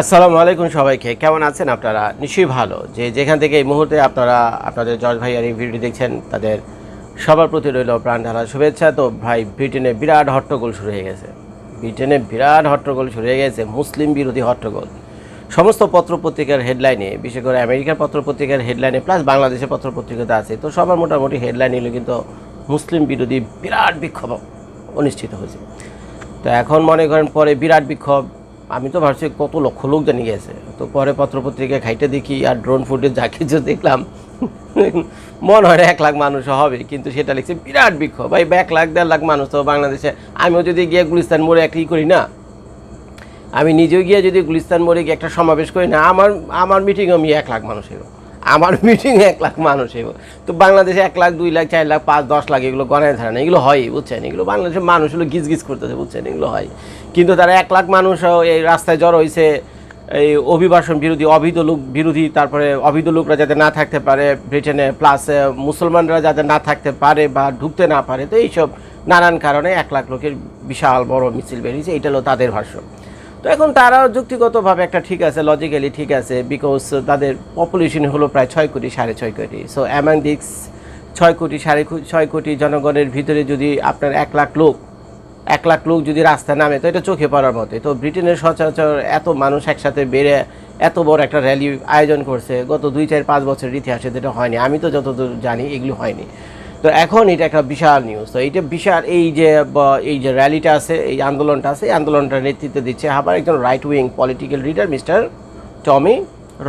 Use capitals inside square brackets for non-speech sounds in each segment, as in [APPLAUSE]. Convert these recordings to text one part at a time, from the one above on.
আসসালামু আলাইকুম সবাইকে। কেমন আছেন আপনারা? নিশ্চয়ই ভালো। যে যেখান থেকে এই মুহূর্তে আপনারা, আপনাদের জর্জ ভাইয়ার এই ভিডিও দেখছেন, তাদের সবার প্রতি রইল প্রাণ ঢালা শুভেচ্ছা। তো ভাই, ব্রিটেনে বিরাট হট্টগোল শুরু হয়ে গেছে। ব্রিটেনে বিরাট হট্টগোল শুরু হয়ে গেছে, মুসলিম বিরোধী হট্টগোল। সমস্ত পত্রপত্রিকার হেডলাইনে, বিশেষ করে আমেরিকার পত্রপত্রিকার হেডলাইনে, প্লাস বাংলাদেশের পত্রপত্রিকাতে আছে, তো সবার মোটামুটি হেডলাইন এলো কিন্তু মুসলিম বিরোধী বিরাট বিক্ষোভ অনুষ্ঠিত হয়েছে। তো এখন মনে করেন পরে বিরাট বিক্ষোভ আমি তো ভাবছি কত লক্ষ লোক জানি গেছে। তো পরে পত্রপত্রিকায় খাইতে দেখি আর ড্রোন ফুটেজ যা কিছু দেখলাম, মনে হয় এক লাখ মানুষ হবে, কিন্তু সেটা লিখছে বিরাট বিক্ষোভ। ভাই, এক লাখ, দেড় লাখ মানুষ তো বাংলাদেশে। আমিও যদি গিয়ে গুলিস্তান মোড়ে একটি করি না, আমি নিজেও গিয়ে যদি গুলিস্তান মোড়ে গিয়ে একটা সমাবেশ করি না, আমার আমার মিটিংয়ে আমি এক লাখ মানুষ হইব। আমার মিটিংয়ে এক লাখ মানুষ হইব। তো বাংলাদেশে এক লাখ, দুই লাখ, চার লাখ, পাঁচ, দশ লাখ এগুলো গণায় ধরে না, এগুলো হয় বুঝছেন? এগুলো বাংলাদেশের মানুষ হলো গিজ গিজ করতেছে, বুঝছেন? এগুলো হয়। কিন্তু তারা এক লাখ মানুষ এই রাস্তায় জড়ো হয়েছে এই অভিবাসন বিরোধী, অবৈধ লোক বিরোধী, তারপরে অবৈধ লোকরা যাতে না থাকতে পারে, ব্রিটেনে প্লাস মুসলমানরা যাতে না থাকতে পারে বা ঢুকতে না পারে, তো এইসব নানান কারণে এক লাখ লোকের বিশাল বড় মিছিল বেরিয়েছে, এটা হলো তাদের ভাষ্য। তো এখন তারাও যুক্তিগতভাবে একটা ঠিক আছে লজিক্যালি ঠিক আছে বিকজ তাদের পপুলেশন হলো প্রায় ছয় কোটি, সাড়ে ছয় কোটি। সো অ্যামাং দিক্স ছয় কোটি, সাড়ে ছয় কোটি জনগণের ভিতরে যদি আপনার এক লাখ লোক এক লাখ লোক যদি রাস্তায় নামে, তো এটা চোখে পড়ার মতো তো ব্রিটেনের সচরাচর এত মানুষ একসাথে বেড়ে এত বড় একটা র্যালি আয়োজন করছে, গত দুই, চার, পাঁচ বছরের ইতিহাসে যেটা হয়নি। আমি তো যতদূর জানি, এগুলো হয়নি। তো এখন এটা একটা বিশাল নিউজ তো এইটা বিশাল, এই যে এই যে র্যালিটা আছে, এই আন্দোলনটা আছে, এই আন্দোলনটার নেতৃত্ব দিচ্ছে আবার একজন right wing political leader mister Tommy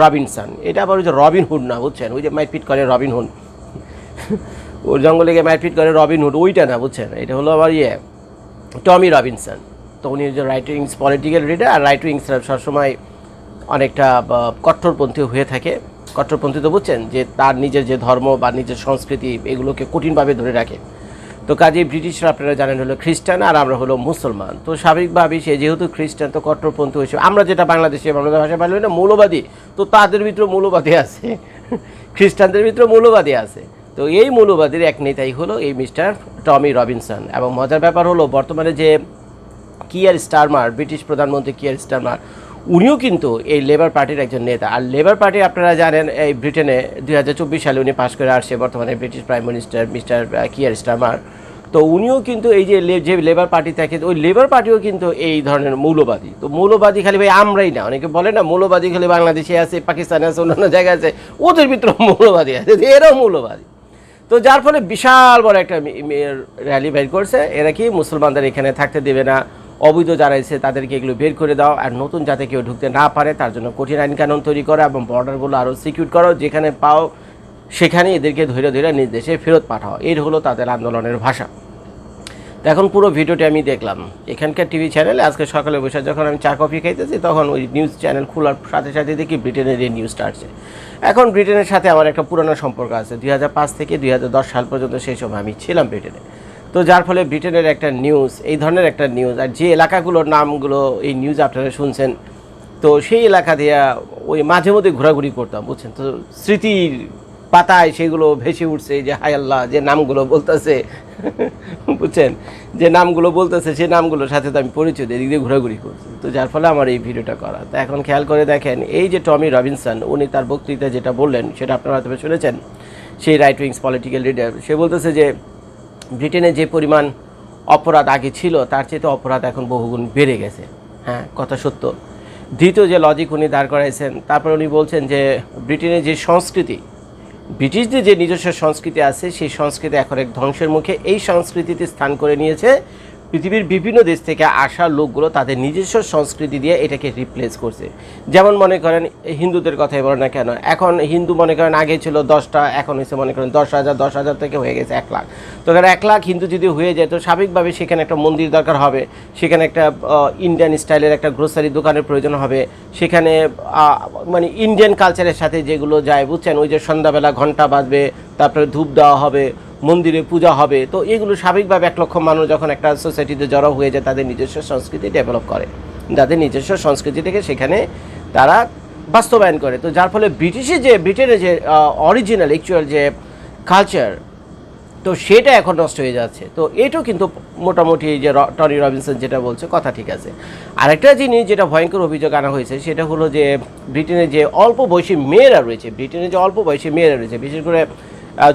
Robinson এটা আবার ওই যে রবিন হুড না, বুঝছেন? ওই যে মাইটপিট করে রবিন হুড [LAUGHS] ওর জঙ্গলে গিয়ে মারপিট করে রবিন হুড ওইটা না, বুঝছেন? এটা হলো আবার ইয়ে। Tommy Robinson. তো উনি যে রাইট উইংস পলিটিক্যাল লিডার আর রাইট উইংসরা সবসময় অনেকটা কট্টরপন্থী হয়ে থাকে। কট্টরপন্থী তো বুঝছেন যে তার নিজের যে ধর্ম বা নিজের সংস্কৃতি এগুলোকে কঠিনভাবে ধরে রাখে। তো কাজেই ব্রিটিশরা আপনারা জানেন হলো খ্রিস্টান আর আমরা হলো মুসলমান। তো স্বাভাবিকভাবেই সে যেহেতু খ্রিস্টান, তো কট্টরপন্থী হিসেবে আমরা যেটা বাংলাদেশে বাংলা ভাষায় বলি না মৌলবাদী। তো তাদের ভিতরে মৌলবাদী আছে। খ্রিস্টানদের ভিতরে মৌলবাদী আছে। তো এই মৌলবাদীর এক নেতাই হলো এই মিস্টার টমি রবিনসন এবং মজার ব্যাপার হলো বর্তমানে যে কিয়ার স্টারমার, ব্রিটিশ প্রধানমন্ত্রী কিয়ার স্টারমার, উনিও কিন্তু এই লেবার পার্টির একজন নেতা। আর লেবার পার্টি আপনারা জানেন, এই ব্রিটেনে দুই হাজার চব্বিশ সালে উনি পাশ করে আসছে বর্তমানে British prime minister mister Keir Starmer. তো উনিও কিন্তু এই যে যে লেবার পার্টি থাকে, ওই লেবার পার্টিও কিন্তু এই ধরনের মৌলবাদী। তো মৌলবাদী খালি ভাই আমরাই না, অনেকে বলে না মৌলবাদী খালি বাংলাদেশে আছে, পাকিস্তানে আছে, অন্যান্য জায়গায় আছে, ওদের ভিতরে মৌলবাদী আছে, এরাও মৌলবাদী। তো যার ফলে বিশাল বড় একটা র্যালি বের করছে। এরা কি মুসলমানদের এখানে থাকতে দেবে না। অবৈধ যারা এসে তাদেরকে এগুলো বের করে দাও। আর নতুন যাতে কেউ ঢুকতে না পারে, তার জন্য কঠিন আইনকানুন তৈরি করো এবং বর্ডারগুলো আরও সিকিউর করো। যেখানে পাও সেখানে এদেরকে ধৈর্য ধৈর্য নির্দেশে দেশে ফেরত পাঠাও। এর হলো তাদের আন্দোলনের ভাষা। তো এখন পুরো ভিডিওটি আমি দেখলাম। এখানকার টিভি চ্যানেলে, আজকে সকালে বসে যখন আমি চা, কফি খাইতেছি, তখন ওই নিউজ চ্যানেল খোলার সাথে সাথে দেখি ব্রিটেনের এই নিউজটা আসছে। এখন ব্রিটেনের সাথে আমার একটা পুরনো সম্পর্ক আছে। দুই হাজার পাঁচ থেকে দুই হাজার দশ সাল পর্যন্ত সেই সময় আমি ছিলাম ব্রিটেনে। তো যার ফলে ব্রিটেনের একটা নিউজ এই ধরনের একটা নিউজ আর যে এলাকাগুলোর নামগুলো এই নিউজ আপনারা শুনছেন, তো সেই এলাকা দিয়ে ওই মাঝে মধ্যে ঘোরাঘুরি করতাম, বুঝছেন? তো স্মৃতির পাতায় সেগুলো ভেসে উঠছে যে হায় আল্লাহ, যে নামগুলো বলতেছে, বুঝছেন? যে নামগুলো বলতেছে সেই নামগুলোর সাথে তো আমি পরিচয় এদিক দিয়ে ঘোরাঘুরি করছি। তো যার ফলে আমার এই ভিডিওটা করা। তো এখন খেয়াল করে দেখেন, এই যে টমি রবিনসন, উনি তার বক্তৃতা যেটা বললেন, সেটা আপনারা হয়তো শুনেছেন, সেই রাইট উইংস পলিটিক্যাল লিডার সে বলতেছে যে, ব্রিটেনে যে পরিমাণ অপরাধ আগে ছিল, তার চেয়ে তো অপরাধ এখন বহুগুণ বেড়ে গেছে। হ্যাঁ কথা সত্য। দ্বিতীয় যে লজিক উনি দাঁড় করাইছেন, তারপর উনি বলছেন যে, ব্রিটেনের যে সংস্কৃতি ব্রিটিশদের যে নিজস্ব সংস্কৃতি আছে, সেই সংস্কৃতি এখন এক ধ্বংসের মুখে। এই সংস্কৃতিতে স্থান করে নিয়েছে পৃথিবীর বিভিন্ন দেশ থেকে আসা লোকগুলো তাদের নিজস্ব সংস্কৃতি দিয়ে এটাকে রিপ্লেস করছে। যেমন মনে করেন, হিন্দুদের কথাই বলো না কেন, এখন হিন্দু মনে করেন আগে ছিল দশটা, এখন হয়েছে মনে করেন দশ হাজার দশ হাজার থেকে হয়ে গেছে এক লাখ। তো এখানে এক লাখ হিন্দু যদি হয়ে যায়, তো স্বাভাবিকভাবে সেখানে একটা মন্দির দরকার হবে, সেখানে একটা ইন্ডিয়ান স্টাইলের একটা গ্রোসারি দোকানের প্রয়োজন হবে, সেখানে মানে ইন্ডিয়ান কালচারের সাথে যেগুলো যায়, বুঝছেন? ওই যে সন্ধ্যাবেলা ঘণ্টা বাজবে, তারপরে ধূপ দেওয়া হবে মন্দিরে পূজা হবে। তো এগুলো স্বাভাবিকভাবে এক লক্ষ মানুষ যখন একটা সোসাইটিতে জড়ো হয়ে যায়, তাদের নিজস্ব সংস্কৃতি ডেভেলপ করে। তাদের নিজস্ব সংস্কৃতি থেকে সেখানে তারা বাস্তবায়ন করে। তো যার ফলে ব্রিটিশে যে ব্রিটেনের যে অরিজিনাল অ্যাকচুয়াল যে কালচার তো সেটা এখন নষ্ট হয়ে যাচ্ছে। তো এটাও কিন্তু মোটামুটি যে টনি রবিনসন যেটা বলছে, কথা ঠিক আছে। আরেকটা জিনিস যেটা ভয়ঙ্কর অভিযোগ আনা হয়েছে, সেটা হলো যে ব্রিটেনে যে অল্প বয়সী মেয়েরা রয়েছে ব্রিটেনে যে অল্প বয়সী মেয়েরা রয়েছে, বিশেষ করে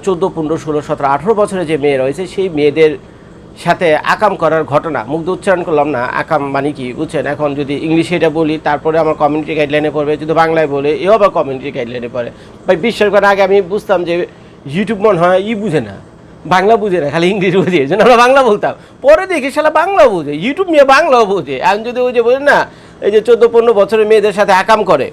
চোদ্দ, পনেরো, ষোলো, সতেরো, আঠেরো বছরের যে মেয়ে রয়েছে, সেই মেয়েদের সাথে আকাম করার ঘটনা দিয়ে উচ্চারণ করলাম না, আকাম মানে কি, বুঝছেন? এখন যদি ইংলিশে এটা বলি, তারপরে আমার কমিউনিটি গাইডলাইনে পড়বে, যদি বাংলায় বলে, এও আবার কমিউনিটি গাইডলাইনে পড়ে। ভাই, বিশ্বাস করার আগে আমি বুঝতাম যে ইউটিউব মনে হয় ই বুঝে না, বাংলা বুঝে না, খালি ইংলিশ বুঝে, এই জন্য আমরা বাংলা বলতাম। পরে দেখি শালা বাংলাও বুঝে ইউটিউব নিয়ে বাংলাও বুঝে। এখন যদি ওই যে বোঝেন না, এই যে চোদ্দ, পনেরো বছরের মেয়েদের সাথে আকাম করে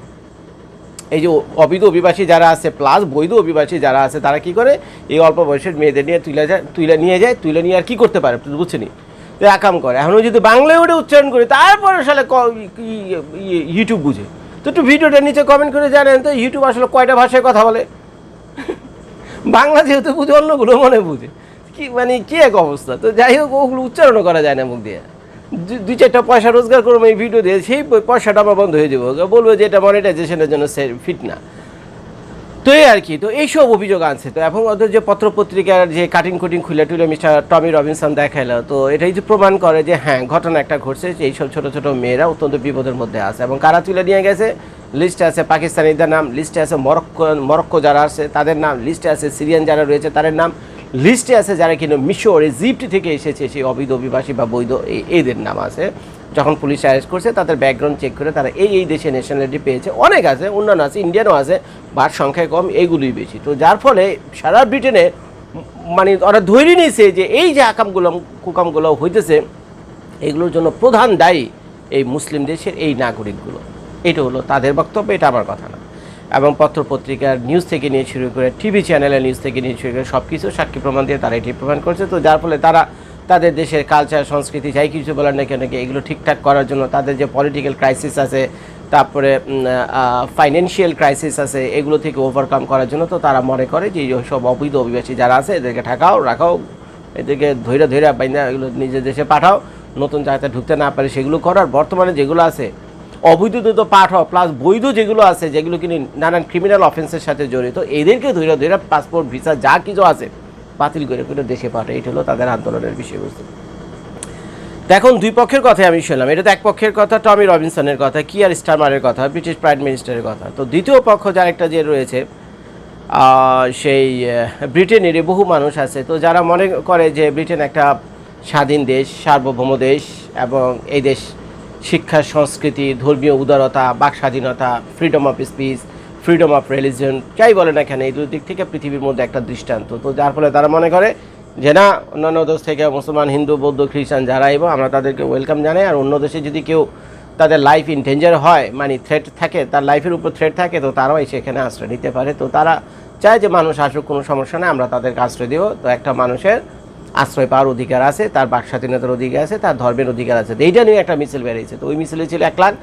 এই যে অবৈধ অভিবাসী যারা আছে প্লাস বৈধ অভিবাসী যারা আছে, তারা কি করে? এই অল্প বয়সের মেয়েদের নিয়ে তুলে যায়, তুলে নিয়ে যায়, তুলে নিয়ে আর কি করতে পারে? বুঝছেনি তো একাম করে, এখন ওই যদি বাংলায় ওটা উচ্চারণ করি, তারপরে সালে ইউটিউব বুঝে। তো একটু ভিডিওটা নিচে কমেন্ট করে জানেন তো ইউটিউব আসলে কয়টা ভাষায় কথা বলে? বাংলা যেহেতু বুঝে, অন্যগুলো মনে বুঝে। কি মানে কি এক অবস্থা? তো যাই হোক, ওগুলো উচ্চারণও করা যায় না মুখ দিয়ে। দুই চারটা পয়সা রোজগার করব এই ভিডিও দিয়ে সেই পয়সাটা আমার বন্ধ হয়ে যাব। বলব যে এটা মনিটাইজেশনের জন্য ফিট না। তো আর কি, তো এইসব অভিযোগ আনছে। তো এবং ওদের যে পত্রপত্রিকার যে কাটিং কুটিং খুলে টুলে মিস্টার টমি রবিনসন দেখাইলো, তো এটাই যে প্রমাণ করে যে হ্যাঁ ঘটনা একটা ঘটছে, যে এইসব ছোটো ছোটো মেয়েরা অত্যন্ত বিপদের মধ্যে আছে। এবং কারা তুলে নিয়ে গেছে? লিস্টে আছে পাকিস্তানিদের নাম লিস্টে আছে মরক্কো মরক্কো যারা আছে, তাদের নাম লিস্টে আছে সিরিয়ান যারা রয়েছে, তাদের নাম। লিস্টে আছে যারা কিনা মিশর ইজিপ্ট থেকে এসেছে, সেই অবৈধ অভিবাসী বা বৈধ এদের নাম আছে। যখন পুলিশ অ্যারেস্ট করছে, তাদের ব্যাকগ্রাউন্ড চেক করে তারা এই এই দেশে ন্যাশনালিটি পেয়েছে। অনেক আছে, অন্যান্য আছে ইন্ডিয়ানও আছে বাট সংখ্যায় কম এইগুলোই বেশি। তো যার ফলে সারা ব্রিটেনে মানে ওরা ধরে নিয়েছে যে এই যে আকামগুলো, কুকামগুলো হইতেছে, এগুলোর জন্য প্রধান দায়ী এই মুসলিম দেশের এই নাগরিকগুলো। এটা হলো তাদের বক্তব্য, এটা আমার কথা না। এবং পত্রপত্রিকার নিউজ থেকে নিয়ে শুরু করে টিভি চ্যানেলের নিউজ থেকে নিয়ে শুরু করে সব কিছু সাক্ষী প্রমাণ দিয়ে তারা এটি প্রমাণ করছে। তো যার ফলে তারা তাদের দেশের কালচার সংস্কৃতি যাই কিছু বলার না কেন এগুলো ঠিকঠাক করার জন্য তাদের যে পলিটিক্যাল ক্রাইসিস আছে, তারপরে ফাইন্যান্সিয়াল ক্রাইসিস আছে, এগুলো থেকে ওভারকাম করার জন্য তো তারা মনে করে যে সব অবৈধ অভিবাসী যারা আছে এদেরকে ঠাকাও, রাখাও, এদেরকে ধৈর্য ধৈর্য বাইন্দা এগুলো নিজের দেশে পাঠাও, নতুন জায়গাতে ঢুকতে না পারে সেগুলো করার বর্তমানে যেগুলো আছে অবৈধ তো পাঠাও প্লাস বৈধ যেগুলো আছে, যেগুলো কিনি নানান ক্রিমিনাল অফেন্সের সাথে জড়িত, এদেরকে ধৈর্য ধৈর্য পাসপোর্ট ভিসা যা কিছু আছে বাতিল করে করে দেশে পাঠায়। এটা হলো তাদের আন্দোলনের বিষয়বস্তু। এখন দুই পক্ষের কথাই আমি শুনলাম। এটা তো এক পক্ষের কথা, টমি রবিনসনের কথা কিয়ার স্টারমারের কথা, ব্রিটিশ প্রাইম মিনিস্টারের কথা। তো দ্বিতীয় পক্ষ যার একটা যে রয়েছে সেই ব্রিটেনের বহু মানুষ আছে। তো যারা মনে করে যে ব্রিটেন একটা স্বাধীন দেশ, সার্বভৌম দেশ এবং এই দেশ শিক্ষা, সংস্কৃতি, ধর্মীয় উদারতা, বাক স্বাধীনতা freedom of speech freedom of religion যাই বলে না কেন, এই দিক থেকে পৃথিবীর মধ্যে একটা দৃষ্টান্ত। তো যার ফলে তারা মনে করে যে, না, অন্যান্য দেশ থেকে মুসলমান, হিন্দু, বৌদ্ধ, খ্রিস্টান যারা এবং আমরা তাদেরকে ওয়েলকাম জানাই। আর অন্য দেশে যদি কেউ তাদের লাইফ ইন ডেঞ্জার হয় মানে থ্রেট থাকে, তার লাইফের উপর থ্রেট থাকে, তো তারাও এসে এখানে আশ্রয় নিতে পারে। তো তারা চায় যে, মানুষ আসুক, কোনো সমস্যা নেই, আমরা তাদেরকে আশ্রয় দেবো। তো একটা মানুষের আশ্রয় পাওয়ার অধিকার আছে, তার বাক স্বাধীনতার অধিকার আছে, তার ধর্মের অধিকার আছে। তো এইটা নিয়ে একটা মিছিল বেরিয়েছে। তো ওই মিছিলে ছিল এক লাখ,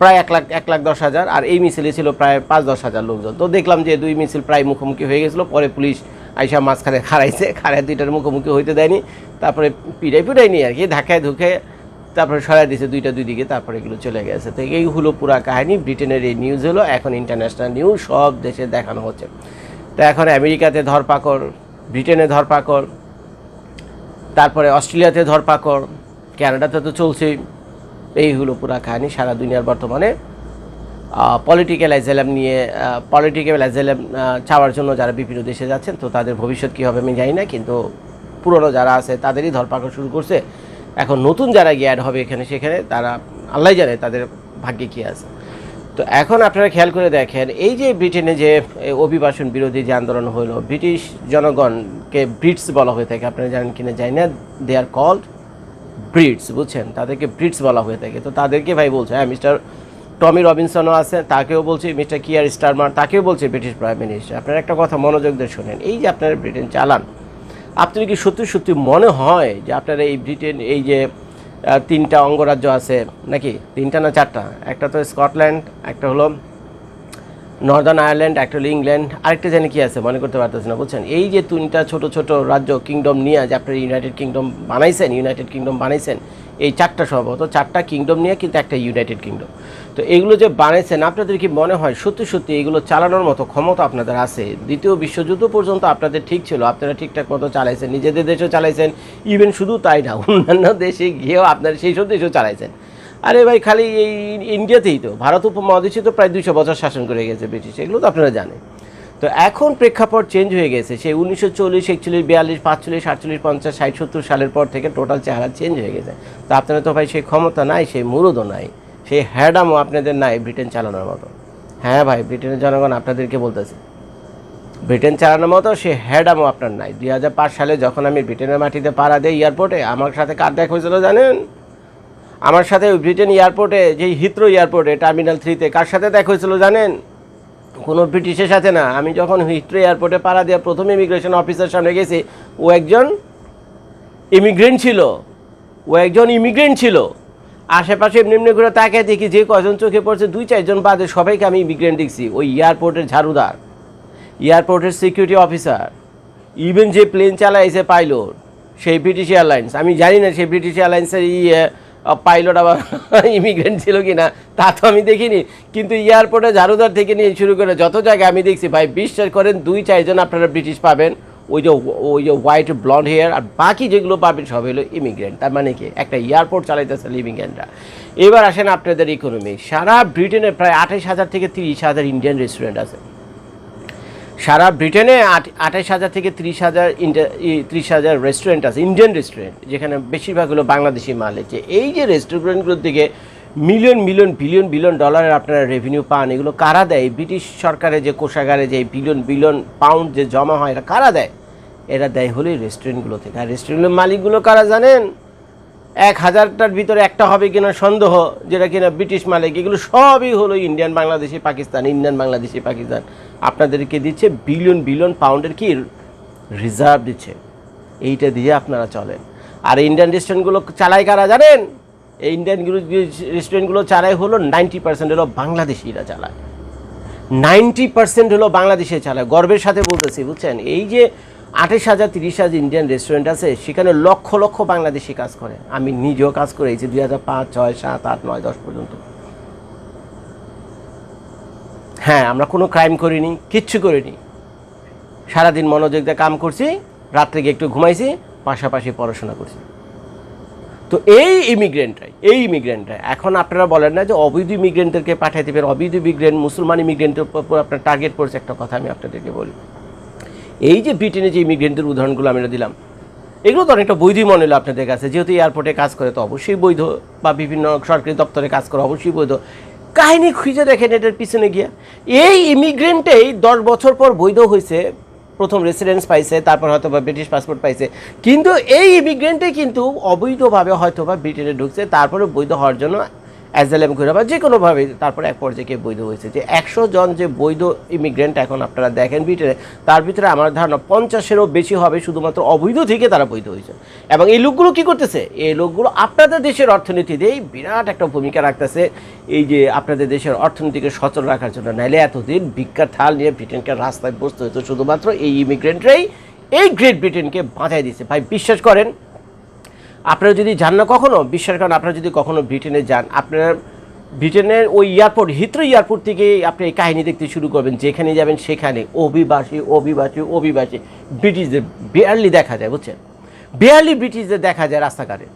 প্রায় এক লাখ এক লাখ দশ হাজার, আর এই মিছিলে ছিল প্রায় পাঁচ দশ হাজার লোকজন। তো দেখলাম যে দুই মিছিল প্রায় মুখোমুখি হয়ে গেছিল, পরে পুলিশ আইসা মাঝখানে খাড়াইছে খাড়াই দুইটার মুখোমুখি হইতে দেয়নি। তারপরে পিড়াই পিড়াই নিয়ে আর কি, ধাক্কায় ধুকে তারপরে সরাই দিয়েছে দুইটা দুই দিকে, তারপরে এগুলো চলে গেছে। তো এই হলো পুরা কাহিনী, ব্রিটেনের এই নিউজ হলো, এখন ইন্টারন্যাশনাল নিউজ সব দেশে দেখানো হচ্ছে। তো এখন আমেরিকাতে ধরপাকড়, ব্রিটেনে ধরপাকড় তারপরে অস্ট্রেলিয়াতে ধরপাকড়, ক্যানাডাতে তো চলছেই। এই হলো পুরা কাহিনী সারা দুনিয়ার বর্তমানে। পলিটিক্যাল অ্যাজেলাম নিয়ে পলিটিক্যাল অ্যাজেলাম চাওয়ার জন্য যারা বিভিন্ন দেশে যাচ্ছেন, তো তাদের ভবিষ্যৎ কী হবে আমি জানি না, কিন্তু পুরনো যারা আছে তাদেরই ধরপাকড় শুরু করছে। এখন নতুন যারা গিয়ে অ্যাড হবে এখানে সেখানে, তারা আল্লাহ জানে তাদের ভাগ্যে কী আছে। তো এখন আপনারা খেয়াল করে দেখেন, এই যে ব্রিটেনে যে অভিবাসন বিরোধী যে আন্দোলন হলো ব্রিটিশ জনগণকে ব্রিটস বলা হয়ে থাকে। আপনারা জানেন কিনা জানি না দে আর কল্ড ব্রিডস বুঝছেন? তাদেরকে ব্রিটস বলা হয়ে থাকে। তো তাদেরকে ভাই বলছে হ্যাঁ মিস্টার টমি রবিনসনও আছেন, তাকেও বলছি, মিস্টার কিয়ার স্টারমার, তাকেও বলছে ব্রিটিশ প্রাইম মিনিস্টার। আপনার একটা কথা মনোযোগ দিয়ে শোনেন, এই যে আপনারা ব্রিটেন চালান আপনার কি সত্যি সত্যি মনে হয় যে আপনারা এই ব্রিটেন, এই যে তিনটা অঙ্গরাজ্য আছে, নাকি? তিনটা না চারটা? একটা তো স্কটল্যান্ড, একটা হলো নর্দার্ন আয়ারল্যান্ড, একটা হলো ইংল্যান্ড। আরেকটা জানি কি আছে, মনে করতে পারতেছে না, বুঝছেন? এই যে তিনটা ছোট ছোট রাজ্য, কিংডম নিয়ে যে আপনার ইউনাইটেড কিংডম বানাইছেন ইউনাইটেড কিংডম বানাইছেন এই চারটা সম্ভবত চারটা কিংডম নিয়ে কিন্তু একটা ইউনাইটেড কিংডম তো এগুলো যে বানিয়েছেন আপনাদের কি মনে হয় সত্যি সত্যি এগুলো চালানোর মতো ক্ষমতা আপনাদের আছে? দ্বিতীয় বিশ্বযুদ্ধ পর্যন্ত আপনাদের ঠিক ছিল, আপনারা ঠিকঠাক মতো চালাইছেন, নিজেদের দেশেও চালাইছেন ইভেন শুধু তাই না, অন্যান্য দেশে গিয়েও আপনারা সেই সব দেশেও চালাইছেন। আরে ভাই, খালি এই ইন্ডিয়াতেই তো, ভারত উপমহাদেশে তো প্রায় দুশো বছর শাসন করে গেছে ব্রিটিশ, এগুলো তো আপনারা জানেন। তো এখন প্রেক্ষাপট চেঞ্জ হয়ে গেছে। সেই উনিশশো চল্লিশ, একচল্লিশ, বিয়াল্লিশ, পাঁচচল্লিশ আটচল্লিশ পঞ্চাশ, ষাট, সত্তর সালের পর থেকে টোটাল চেহারা চেঞ্জ হয়ে গেছে। তো আপনারা তো ভাই সেই ক্ষমতা নাই, সেই মুরুদও নাই, সেই হ্যাডামও আপনাদের নাই ব্রিটেন চালানোর মতো। হ্যাঁ ভাই, ব্রিটেনের জনগণ আপনাদেরকে বলতেছে। ব্রিটেন চালানোর মতো সে হ্যাডামও আপনার নাই। দুই হাজার পাঁচ সালে যখন আমি ব্রিটেনের মাটিতে পাড়া দিই এয়ারপোর্টে আমার সাথে কার দেখা হয়েছিল জানেন? আমার সাথে ব্রিটেন এয়ারপোর্টে যেই হিথ্রো এয়ারপোর্টে টার্মিনাল থ্রিতে কার সাথে দেখা হয়েছিল জানেন? কোনো ব্রিটিশের সাথে না। আমি যখন হিথ্রো এয়ারপোর্টে পাড়া দিয়ে প্রথম ইমিগ্রেশন অফিসার সামনে গেছি, ও একজন ইমিগ্রেন্ট ছিল। ও একজন ইমিগ্রেন্ট ছিল। আশেপাশে এমনি এমনি করে তাকে দেখি যে কজন চোখে পড়ছে, দুই চারজন বাদে সবাইকে আমি ইমিগ্রেন্ট দেখছি, ওই এয়ারপোর্টের ঝাড়ুদার, এয়ারপোর্টের সিকিউরিটি অফিসার ইভেন যে প্লেন চালাইছে পাইলট সেই ব্রিটিশ এয়ারলাইন্স আমি জানি না সেই ব্রিটিশ এয়ারলাইন্সের ইয়ে পাইলট আবার ইমিগ্রেন্ট ছিল কি না তা তো আমি দেখিনি। কিন্তু এয়ারপোর্টে ঝাড়ুদার থেকে নিয়ে শুরু করে যত জায়গায় আমি দেখছি, ভাই, বিশ্বাস করেন, দুই চারজন আপনারা ব্রিটিশ পাবেন। ওই যে ওই যে হোয়াইট ব্লন্ড হেয়ার আর বাকি যেগুলো পাবেন, সব হলো ইমিগ্রেন্ট তার মানে কি? একটা এয়ারপোর্ট চালাইতেছে ইমিগ্রেন্টরা এবার আসেন আপনাদের ইকোনমি সারা ব্রিটেনে প্রায় আঠাইশ হাজার থেকে তিরিশ হাজার ইন্ডিয়ান রেস্টুরেন্ট আছে। সারা ব্রিটেনে আঠাইশ হাজার থেকে ত্রিশ হাজার ত্রিশ হাজার রেস্টুরেন্ট আছে ইন্ডিয়ান রেস্টুরেন্ট যেখানে বেশিরভাগ হলো বাংলাদেশি মাল। হচ্ছে এই যে রেস্টুরেন্টগুলোর দিকে মিলিয়ন মিলিয়ন বিলিয়ন বিলিয়ন ডলারের আপনারা রেভিনিউ পান, এগুলো কারা দেয়? ব্রিটিশ সরকারের যে কোষাগারে যে বিলিয়ন বিলিয়ন পাউন্ড যে জমা হয় এটা কারা দেয়? এরা দেয় হলো এই রেস্টুরেন্টগুলো থেকে। আর রেস্টুরেন্টের মালিকগুলো কারা জানেন? এক হাজারটার ভিতরে একটা হবে কিনা সন্দেহ, যেটা কিনা ব্রিটিশ মালিক, এগুলো সবই হলো ইন্ডিয়ান বাংলাদেশি পাকিস্তান, ইন্ডিয়ান বাংলাদেশি পাকিস্তান। আপনাদেরকে দিচ্ছে বিলিয়ন বিলিয়ন পাউন্ডের কি রিজার্ভ দিচ্ছে। এইটা দিয়ে আপনারা চলেন। আর ইন্ডিয়ান রেস্টুরেন্টগুলো চালায় কারা জানেন? এই ইন্ডিয়ান রেস্টুরেন্টগুলো চালায় হলো নাইনটি পার্সেন্ট হলো বাংলাদেশিরা চালায়। নাইনটি পার্সেন্ট হলো বাংলাদেশে চালায়। গর্বের সাথে বলতেছি, বুঝছেন? এই যে আঠাশ হাজার, তিরিশ হাজার ইন্ডিয়ান রেস্টুরেন্ট আছে, সেখানে লক্ষ লক্ষ বাংলাদেশি কাজ করে। আমি নিজেও কাজ করেছি দুই হাজার পাঁচ, ছয়, সাত, আট, নয়, দশ পর্যন্ত। হ্যাঁ আমরা কোনো ক্রাইম করিনি, কিচ্ছু করিনি। সারাদিন মনোযোগ দিয়ে কাম করছি, রাত্রে গিয়ে একটু ঘুমাইছি, পাশাপাশি পড়াশোনা করছি। তো এই ইমিগ্রেন্টরাই এই ইমিগ্রেন্টরাই এখন আপনারা বলেন না যে অবৈধ ইমিগ্রেন্টদেরকে পাঠিয়ে দেবেন, অবৈধ ইমিগ্রেন্ট মুসলমান ইমিগ্রেন্টের উপর আপনার টার্গেট পড়ছে, একটা কথা আমি আপনাদেরকে বলি। এই যে ব্রিটেনে যে ইমিগ্রেন্টের উদাহরণগুলো আমরা দিলাম, এগুলো তো অনেকটা বৈধই মনে হলো আপনাদের কাছে। যেহেতু এয়ারপোর্টে কাজ করে তো অবশ্যই বৈধ বা বিভিন্ন সরকারি দপ্তরে কাজ করে অবশ্যই বৈধ। কাহিনী খুঁজে দেখেন এটার পিছনে গিয়া। এই ইমিগ্রেন্টেই দশ বছর পর বৈধ হয়েছে। প্রথম রেসিডেন্স পাইছে, তারপর হয়তো বা ব্রিটিশ পাসপোর্ট পাইছে। কিন্তু এই ইমিগ্রেন্টে কিন্তু অবৈধভাবে হয়তো বা ব্রিটেনে ঢুকছে, তারপরে বৈধ হওয়ার জন্য অ্যাজালেম করে বা যে কোনোভাবে তারপরে এক পর্যায়ে বৈধ হয়েছে। যে একশো জন যে বৈধ ইমিগ্রেন্ট এখন আপনারা দেখেন ব্রিটেনে তার ভিতরে আমার ধারণা পঞ্চাশেরও বেশি হবে শুধুমাত্র অবৈধ থেকে তারা বৈধ হয়েছে। এবং এই লোকগুলো কি করতেছে? এই লোকগুলো আপনাদের দেশের অর্থনীতিতেই বিরাট একটা ভূমিকা রাখতেছে। এই যে আপনাদের দেশের অর্থনীতিকে সচল রাখার জন্য নাইলে এতদিন ভিক্ষার থাল নিয়ে ব্রিটেনকে রাস্তায় বসতে হতো শুধুমাত্র এই ইমিগ্রেন্টরাই এই গ্রেট ব্রিটেনকে বাঁচাই দিয়েছে। ভাই, বিশ্বাস করেন আপনারা যদি যান না কখনো বিশ্বের করেন আপনারা যদি কখনো ব্রিটেনে যান, আপনার ব্রিটেনের ওই এয়ারপোর্ট, হিত্র এয়ারপোর্ট থেকে আপনি এই কাহিনী দেখতে শুরু করবেন, যেখানে যাবেন সেখানে অভিবাসী অভিবাসী অভিবাসী ব্রিটিশদের বিয়ারলি দেখা যায়, বুঝছেন? বিয়ারলি ব্রিটিশদের দেখা যায় রাস্তাঘাটে,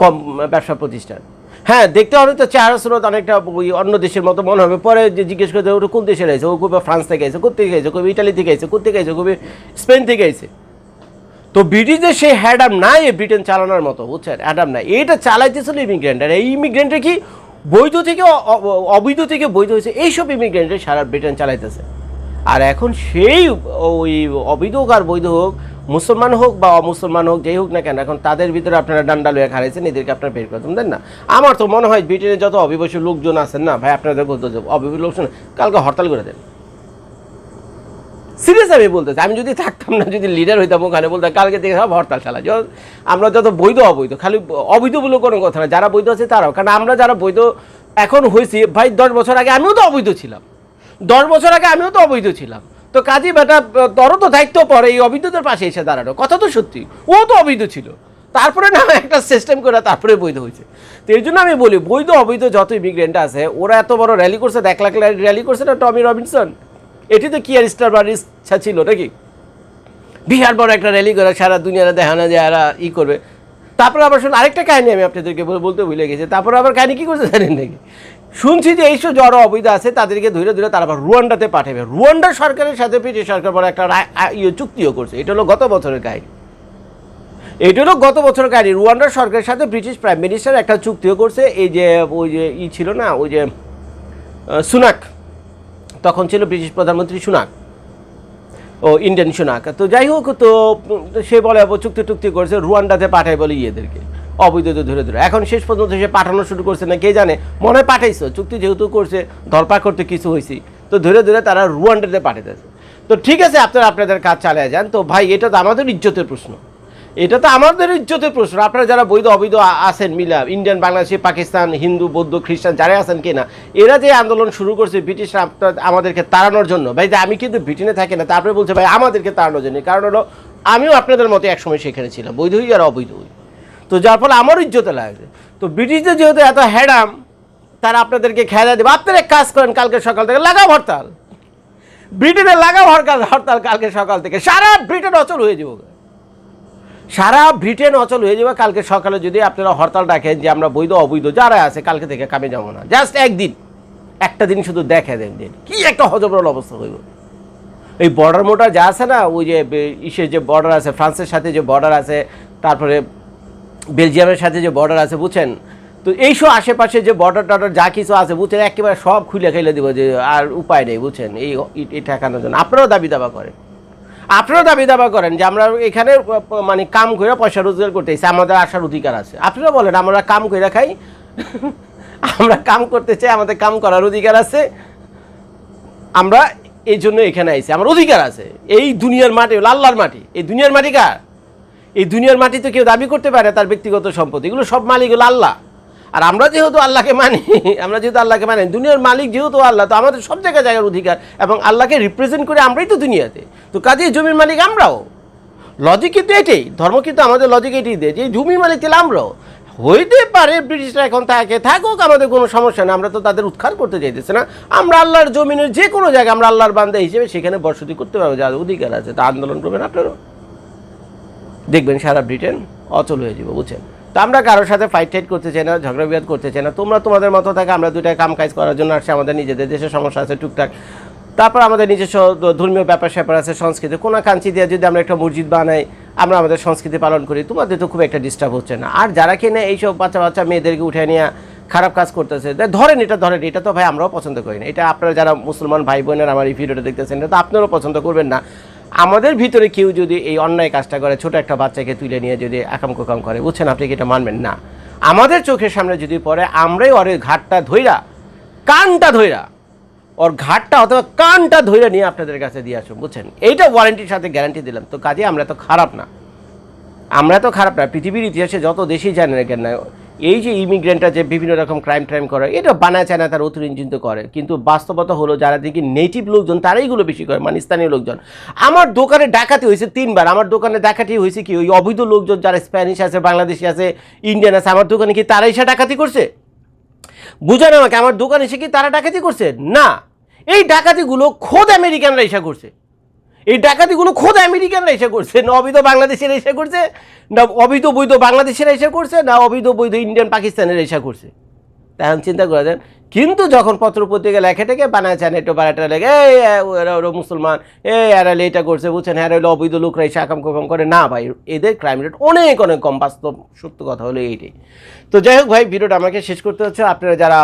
কম ব্যবসা প্রতিষ্ঠান। হ্যাঁ দেখতে অনেকটা চেহারা স্রোত অনেকটা ওই অন্য দেশের মতো মনে হবে। পরে যে জিজ্ঞেস করতে ওটা কোন দেশে রয়েছে? ও কবে ফ্রান্স থেকে এসে কোথেকে এসে কবে ইটালি থেকে এসে কোথেকে এসে কবে স্পেন থেকে এসে। তো ব্রিটিশদের সেই হ্যাডাম নাই ব্রিটেন চালানোর মতো, বুঝছেন? অ্যাডাম নাই। এইটা চালাইতেছিল ইমিগ্রেন্ট আর এই ইমিগ্রেন্টের কি বৈধ থেকে অবৈধ থেকে বৈধ হয়েছে? এইসব ইমিগ্রেন্টে সারা ব্রিটেন চালাইতেছে। আর এখন সেই ওই অবৈধ হোক আর বৈধ হোক, মুসলমান হোক বা অমুসলমান হোক, যেই হোক না কেন, এখন তাদের ভিতরে আপনারা ডান্ডা লয়ে খারাইছেন এদেরকে আপনারা বের করতেন দেন না? আমার তো মনে হয় ব্রিটেনে যত অবিবাসী লোকজন আছেন না, ভাই আপনাদের অবিবাসী লোকজন, কালকে হরতাল করে দেন। সিরিয়াস আমি বলতেছি। আমি যদি থাকতাম না, যদি লিডার হইতাম ওখানে বলতাম কালকে থেকে সব হরতাল চালা আমরা যত বৈধ, অবৈধ, খালি অবৈধ বলে কোনো কথা না। যারা বৈধ আছে তারাও। কারণ আমরা যারা বৈধ এখন হয়েছি, ভাই, দশ বছর আগে আমিও তো অবৈধ ছিলাম। দশ বছর আগে আমিও তো অবৈধ ছিলাম। তো কাজী বেটা, তোরও তো দায়িত্ব পরে এই অবৈধদের পাশে এসে দাঁড়ানো। কথা তো সত্যি। ও তো অবৈধ ছিল। তারপরে না, একটা সিস্টেম করে তারপরে বৈধ হয়েছে। তো এই জন্য আমি বলি, বৈধ, অবৈধ যত ইমিগ্রেন্ট আছে, ওরা এত বড় র্যালি করছে এক লাখ র্যালি করছে না, টমি রবিনসন? এটি তো কি আর স্টার বাড়ির ইচ্ছা ছিল নাকি? বিহার বড় একটা র্যালি করে, সারা দুনিয়ারে দেখানো যায় এরা ই করবে। তারপরে আবার শুনুন, আরেকটা কাহিনী আমি আপনাদেরকে বলতে ভুলে গেছি। তারপরে আবার কাহিনী কি করছে জানেন নাকি? শুনছি যে এইসব জড় অবৈধ আছে, তাদেরকে ধরে ধরে তারা আবার রুয়ান্ডাতে পাঠাবে। রুয়ান্ডা সরকারের সাথে ব্রিটিশ সরকার বড় একটা ইয়ে চুক্তিও করছে। এটা হলো গত বছরের কাহিনী। এটা হলো গত বছরের কাহিনী। রুয়ান্ডার সরকারের সাথে ব্রিটিশ প্রাইম মিনিস্টার একটা চুক্তিও করছে। এই যে, ওই যে ই ছিল না, ওই যে সুনাক তখন ছিল ব্রিটিশ প্রধানমন্ত্রী সুনাক ও ইন্ডিয়ান সুনাক। তো যাই হোক, তো সে বলে চুক্তি টুক্তি করছে, রুয়ান্ডাতে পাঠায় বলে ইয়েদেরকে অবৈধ ধরে ধরে। এখন শেষ পর্যন্ত সে পাঠানো শুরু করছে না, কে জানে? মনে পাঠাইছো, চুক্তি যেহেতু করছে ধরপা করতে কিছু হয়েছে তো ধরে ধরে তারা রুয়ান্ডাতে পাঠাতেছে তো ঠিক আছে, আপনারা, আপনাদের কাজ চালিয়ে যান। তো ভাই, এটা তো আমাদের ইজ্জতের প্রশ্ন। এটা তো আমাদের ইজ্জতের প্রশ্ন। আপনারা যারা বৈধ, অবৈধ আছেন, মিলা, ইন্ডিয়ান, বাংলাদেশি, পাকিস্তান, হিন্দু, বৌদ্ধ, খ্রিস্টান যারা আছেন কিনা এরা যে আন্দোলন শুরু করছে ব্রিটিশরা আপনার আমাদেরকে তাড়ানোর জন্য। ভাই, যে আমি কিন্তু ব্রিটেনে থাকি না তারপরে বলছে, ভাই, আমাদেরকে তাড়ানোর জন্য। কারণ হলো, আমিও আপনাদের মতো একসময় সেখানে ছিলাম, বৈধই আর অবৈধ হই তো যার ফলে আমার ইজ্জতে লাগছে তো ব্রিটিশদের যেহেতু এত হ্যাডাম তারা আপনাদেরকে খেলা দেবে। আপনারা এক কাজ করেন, কালকে সকাল থেকে লাগাও হরতাল। ব্রিটেনে লাগাও হরতাল হরতাল কালকে সকাল থেকে। সারা ব্রিটেন অচল হয়ে যাব। সারা ব্রিটেন অচল হয়ে যাবে কালকে সকালে যদি আপনারা হরতাল ডাকেন যে আমরা বৈধ, অবৈধ, যারা আছে, কালকে থেকে কামে যাব না। জাস্ট একদিন, একটা দিন শুধু দেখে দেন, দিন। কি একটা হজবরল অবস্থা হইব? এই বর্ডার মোটা যা আছে না, ওই যে ইসের যে বর্ডার আছে, ফ্রান্সের সাথে যে বর্ডার আছে, তারপরে বেলজিয়ামের সাথে যে বর্ডার আছে, বুঝছেন? তো এইসব আশেপাশে যে বর্ডার টর্ডার যা কিছু আছে, বুঝছেন, একেবারে সব খুলে খেলে দেবো যে আর উপায় নেই, বুঝছেন? এই ঠেকানোর জন্য। আপনারাও দাবি দাবা করেন। আপনারাও দাবি দাবা করেন যে আমরা এখানে মানে কাম করে পয়সা রোজগার করতে চাই, আমাদের আসার অধিকার আছে। আপনারা বলেন, আমরা কাম করে খাই, [LAUGHS] আমরা কাম করতে চাই, আমাদের কাম করার অধিকার আছে। আমরা এই জন্য এখানে আইছি, আমার অধিকার আছে। এই দুনিয়ার মাটি হলো আল্লাহর মাটি। এই দুনিয়ার মাটি কার? এই দুনিয়ার মাটি তো কেউ দাবি করতে পারে তার ব্যক্তিগত সম্পত্তি। এগুলো সব মালিক হলো আল্লাহ। আর আমরা যেহেতু আল্লাহকে মানি, আমরা যেহেতু আল্লাহকে মানি, দুনিয়ার মালিক যেহেতু আল্লাহ, তো আমাদের সব জায়গায় জায়গার অধিকার এবং আল্লাহকে রিপ্রেজেন্ট করে আমরাই তো দুনিয়াতে। তো কাজে জমির মালিক আমরাও। লজিক কিন্তু এটাই, ধর্ম কিন্তু আমাদের লজিক এটাই দেয় যে জমির মালিক তাহলে আমরাও। হইতে পারে ব্রিটিশরা এখন থাকে থাকুক, আমাদের কোনো সমস্যা না আমরা তো তাদের উৎখাত করতে চাইতেছি না। আমরা আল্লাহর জমিনের যে কোনো জায়গায় আমরা আল্লাহর বান্দা হিসেবে সেখানে বসতি করতে পারব, যার অধিকার আছে। তা আন্দোলন করবেন আপনারও। দেখবেন সারা ব্রিটেন অচল হয়ে যাবে, বুঝছেন? তো আমরা কারোর সাথে ফাইট টাইট করতে চাই না, ঝগড়া বিবাদ করতে চাই না। তোমরা তোমাদের মতো থাকে, আমরা দুইটা কাম কাজ করার জন্য আসছে, আমাদের নিজেদের দেশের সমস্যা আছে, টুকটাক। তারপর আমাদের নিজস্ব ধর্মীয় ব্যাপার স্যাপার আছে, সংস্কৃতি। কোনো কাঞ্চি দিয়ে যদি আমরা একটা মসজিদ বানাই, আমরা আমাদের সংস্কৃতি পালন করি, তোমাদের তো খুব একটা ডিস্টার্ব হচ্ছে না। আর যারা কিনা এইসব বাচ্চা বাচ্চা মেয়েদেরকে উঠে নিয়ে খারাপ কাজ করতেছে ধরেন এটা ধরেন এটা তো ভাই আমরাও পছন্দ করি না। এটা আপনারা যারা মুসলমান ভাই বোনের আমার এই ভিডিওটা দেখতেছেন, এটা তো আপনারাও পছন্দ করবেন না। আমাদের ভিতরে কেউ যদি এই অন্যায় কাজটা করে, ছোট একটা বাচ্চাকে তুলে নিয়ে যদি আকাম কোকাম করে, বুঝছেন আপনি কি এটা মানবেন? না। আমাদের চোখের সামনে যদি পড়ে, আমরাই ওর ঘাটটা ধইরা, কানটা ধইরা, ওর ঘাটটা অথবা কানটা ধইরা নিয়ে আপনাদের কাছে দিয়ে আসুন, বুঝছেন? এইটা ওয়ারেন্টির সাথে গ্যারান্টি দিলাম। তো কাজে আমরা তো খারাপ না। আমরা তো খারাপ না। পৃথিবীর ইতিহাসে যত দেশই জানে না কেন এই যে ইমিগ্রেন্টরা যে বিভিন্ন রকম ক্রাইম ট্রাইম করে, এটা বানায় চায় না, তার অতিরঞ্জিত করে। কিন্তু বাস্তবতা হলো, যারা দেখি নেটিভ লোকজন তারাইগুলো বেশি করে মানে স্থানীয় লোকজন। আমার দোকানে ডাকাতি হয়েছে তিনবার। আমার দোকানে ডাকাতি হয়েছে কি, ওই অবৈধ লোকজন যারা স্প্যানিশ আছে বাংলাদেশি আছে ইন্ডিয়ান আছে, আমার দোকানে কি তারা এসে ডাকাতি করছে? বুঝান আমাকে, আমার দোকানে এসে কি তারা ডাকাতি করছে? না। এই ডাকাতিগুলো খোদ আমেরিকানরা এসে করছে। এই ডাকাতিগুলো খোদ আমেরিকানরা এসে করছে, না অবৈধ বাংলাদেশের এসে করছে, না অবৈধ বৈধ বাংলাদেশের এসে করছে, না অবৈধ বৈধ ইন্ডিয়ান পাকিস্তানের এসে করছে। তাই চিন্তা করা দেন কিন্তু যখন পত্র পত্রিকা লেখে টেকে বানায় চান বাড়াটা লেগে, এই ওরা মুসলমান, এই, এরা এটা করছে, বুঝছেন? হ্যাঁ হলো অবৈধ লোকরা এসে আকাম কোকাম করে। না ভাই, এদের ক্রাইম রেট অনেক অনেক কম, বাস্তব সত্য কথা হলো এইটাই তো যাই হোক ভাই, ভিডিওটা আমাকে শেষ করতে হচ্ছে। আপনারা যারা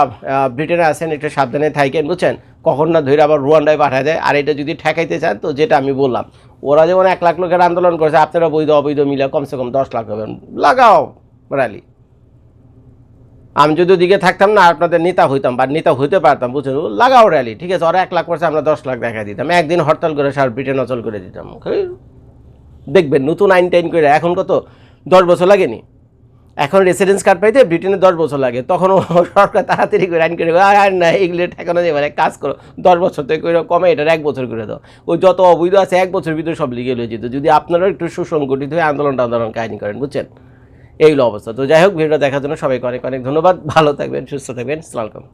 ব্রিটেনে আছেন, একটু সাবধানে থাকেন, বুঝছেন? কখন না ধরে আবার রুয়ান্ডায় পাঠায় দেয়। আর এটা যদি ঠেকাইতে চান, তো যেটা আমি বললাম, ওরা যেমন এক লাখ লোকের আন্দোলন করেছে, আপনারা বৈধ, অবৈধ মিলে কমসে কম দশ লাখ হবেন লাগাও র্যালি আমি যদি ওদিকে থাকতাম না আপনাদের নেতা হইতাম বা নেতা হইতে পারতাম বুঝছেন? লাগাও র্যালি ঠিক আছে? ওরা এক লাখ করছে আমরা দশ লাখ দেখা দিতাম। একদিন হরতাল করে সার ব্রিটেন অচল করে দিতাম দেখবেন নতুন আইন টাইন করে এখন কত? দশ বছর লাগেনি। এখন রেসিডেন্স কার্ড পাইতে ব্রিটেনে দশ বছর লাগে। তখন সরকার তাড়াতাড়ি করে আইন করে "আয়, আর না এগুলো ঠেকানো যাবে না, এক কাজ করো দশ বছর থেকে করে কমে এটার এক বছর করে দাও। ওই যত অবৈধ আছে এক বছর ভিতরে সব লিগে লয়ে যেত। যদি আপনারাও একটু সুসংগঠিত হয়ে আন্দোলন আন্দোলন কাহিনী করেন বুঝছেন? এই হলো অবস্থা। তো যাই হোক, ভিডিওটা দেখার জন্য সবাইকে অনেক অনেক ধন্যবাদ। ভালো থাকবেন, সুস্থ থাকবেন। সালাম